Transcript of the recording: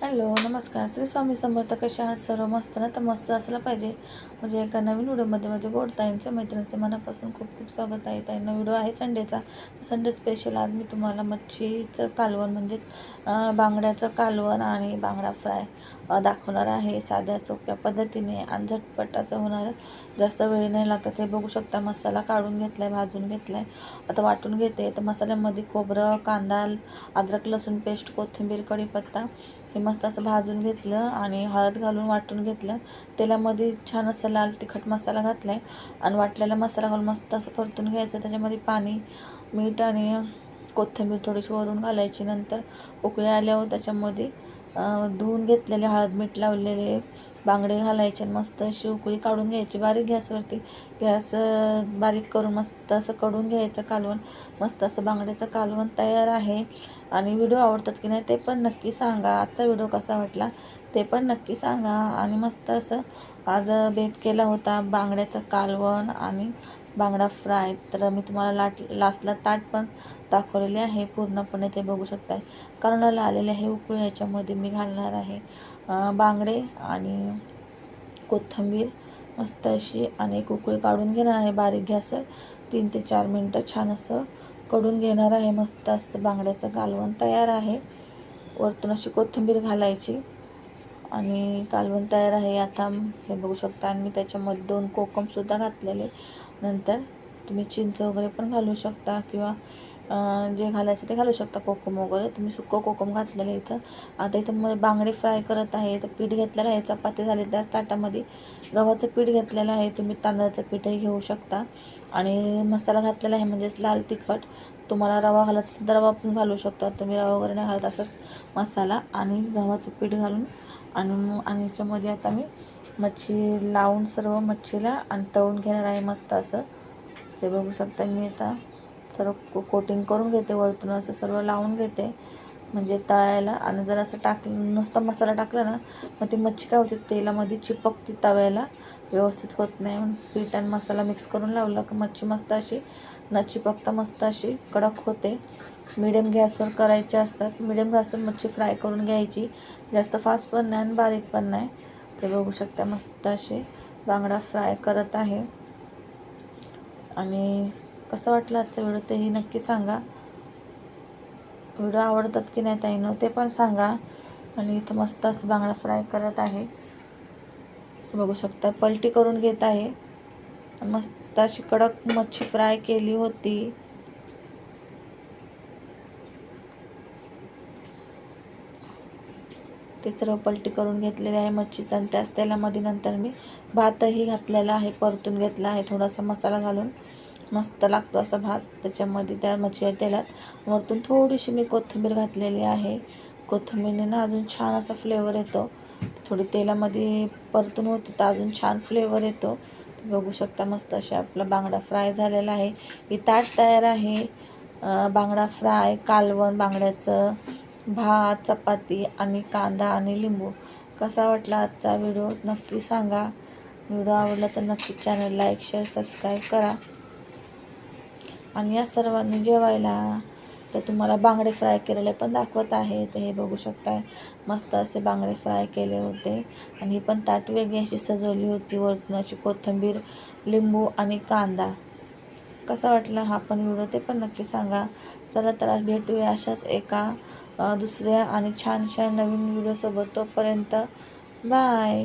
Hello नमस्कार. श्री स्वामी समर्थ कशा आहात? सर्व मस्त ना? तर मस्त असलं पाहिजे. म्हणजे एका नवीन व्हिडिओमध्ये माझे गोड ताईंच्या मैत्रिणीचे मनापासून खूप खूप स्वागत आहे. ताईंना व्हिडिओ आहे संडेचा तर संडे स्पेशल आज मी तुम्हाला मच्छीचं कालवण म्हणजेच बांगड्याचं कालवण आणि बांगडा फ्राय दाखवणार आहे. साध्या सोप्या पद्धतीने आणि झटपट असं होणार. जास्त वेळ नाही लागत. हे बघू शकता मसाला काढून घेतला आहे भाजून घेतला आहे आता वाटून घेते. तर मसाल्यामध्ये खोबरं कांदा अद्रक लसूण पेस्ट कोथिंबीर कढीपत्ता हे मस्त असं भाजून घेतलं आणि हळद घालून वाटून घेतलं. तेलामध्ये छान असं लाल तिखट मसाला घातला आहे आणि वाटलेला मसाला घालून मस्त असं परतून घ्यायचं. त्याच्यामध्ये पाणी मीठ आणि कोथिंबीर थोडीशी वरून घालायची. नंतर उकळी आल्यावर त्याच्यामध्ये धुवून घेतलेले हळद मीठ लावलेले बांगडे घालायचे आणि मस्त अशी उकळी काढून घ्यायची. बारीक गॅसवरती. गॅस बारीक करून मस्त असं कडून घ्यायचं कालवण. मस्त असं बांगड्याचं कालवण तयार आहे. आणि व्हिडिओ आवडतात की नाही ते पण नक्की सांगा. आजचा व्हिडिओ कसा वाटला ते पण नक्की सांगा. आणि मस्त असं आज बेत केला होता बांगड्याचं कालवण आणि बांगडा फ्राय. तर मी तुम्हाला लाट लास्टला ताट पण दाखवलेले आहे. पूर्णपणे ते बघू शकताय. कर्णाला आलेले आहे उकळी याच्यामध्ये मी घालणार आहे बांगडे आणि कोथिंबीर. मस्त अशी आणि एक उकळी काढून घेणार आहे. बारीक गॅसवर तीन ते चार मिनटं छान असं कडून घेणार आहे. मस्त असं बांगड्याचं कालवण तयार आहे. वरतून अशी कोथिंबीर घालायची. आणि कालवण तयार आहे. आता हे बघू शकता. आणि मी त्याच्यामध्ये दोन कोकमसुद्धा घातलेले. नंतर तुम्ही चिंच वगैरे पण घालू शकता किंवा जे घालायचं ते घालू शकता कोकम वगैरे. तुम्ही सुक्कं कोकम घातलेलं इथं. आता इथं मग बांगडे फ्राय करत आहे. तर पीठ घेतलेलं आहे. चपाती झाली त्याच ताटामध्ये. गव्हाचं पीठ घेतलेलं आहे. तुम्ही तांदळाचं पीठही घेऊ शकता. आणि मसाला घातलेला आहे म्हणजेच लाल तिखट. तुम्हाला रवा घालत असेल तर रवा पण घालू शकता. तुम्ही रवा वगैरे नाही घालत असंच मसाला. आणि गव्हाचं पीठ घालून. आणि मग- आणि याच्यामध्ये आता मी मच्छी लावून सर्व मच्छीला आणि तळून घेणार आहे मस्त असं. ते बघू शकता मी आता. सर्व को कोटिंग करून घेते वरतून असं सर्व लावून घेते. म्हणजे तळायला आणि जर असं टाकलं नुसता मसाला टाकला ना मग ती मच्छी काय होते तेलामध्ये चिपकती तव्याला. व्यवस्थित होत नाही म्हणून पीठ आणि मसाला मिक्स करून लावलं की मच्छी मस्त अशी न चिपकता मस्त अशी कडक होते. मिडियम गॅसवर करायचे असतात. मिडियम गॅसवर मच्छी फ्राय करून घ्यायची. जास्त फास्ट पण नाही आणि बारीक पण नाही. ते बघू शकता मस्त असे बांगडा फ्राय करत आहे. आणि कसं वाटलं आजचा व्हिडिओ तेही नक्की सांगा. व्हिडिओ आवडतात की नाही ताईनो ते पण सांगा. आणि इथं मस्त असं बांगडा फ्राय करत आहे. बघू शकता पलटी करून घेत आहे. मस्त अशी कडक मच्छी फ्राय केली होती. ते सर्व पलटी करून घेतलेले आहे मच्छीचं. आणि त्याच तेलामध्ये नंतर मी भातही घातलेला आहे परतून घेतला आहे. थोडासा मसाला घालून मस्त लागतो असा भात. त्याच्यामध्ये त्या मच्छी तेलात वरतून थोडीशी मी कोथिंबीर घातलेली आहे. कोथिंबीरने ना अजून छान असा फ्लेवर येतो. थोडी तेलामध्ये परतून होती तर अजून छान फ्लेवर येतो. बघू शकता मस्त असे आपला बांगडा फ्राय झालेला आहे. ही ताट तयार आहे. बांगडा फ्राय कालवण बांगड्याचं भात चपाती आणि कांदा आणि लिंबू. कसा वाटला आजचा व्हिडिओ नक्की सांगा. व्हिडिओ आवडला तर नक्की चॅनल लाईक शेअर सबस्क्राईब करा. आणि या सर्वांनी जेवायला तर तुम्हाला बांगडे फ्राय केलेले पण दाखवत आहे. तर हे बघू शकताय. मस्त असे बांगडे फ्राय केले होते. आणि ही पण ताट वेगळी अशी सजवली होती. वरतून अशी कोथिंबीर लिंबू आणि कांदा. कसा वाटला हा पण व्हिडिओ ते पण नक्की सांगा. चला तर आज भेटूया अशाच एका दुसऱ्या आणि छानशा नवीन व्हिडिओसोबत तोपर्यंत बाय.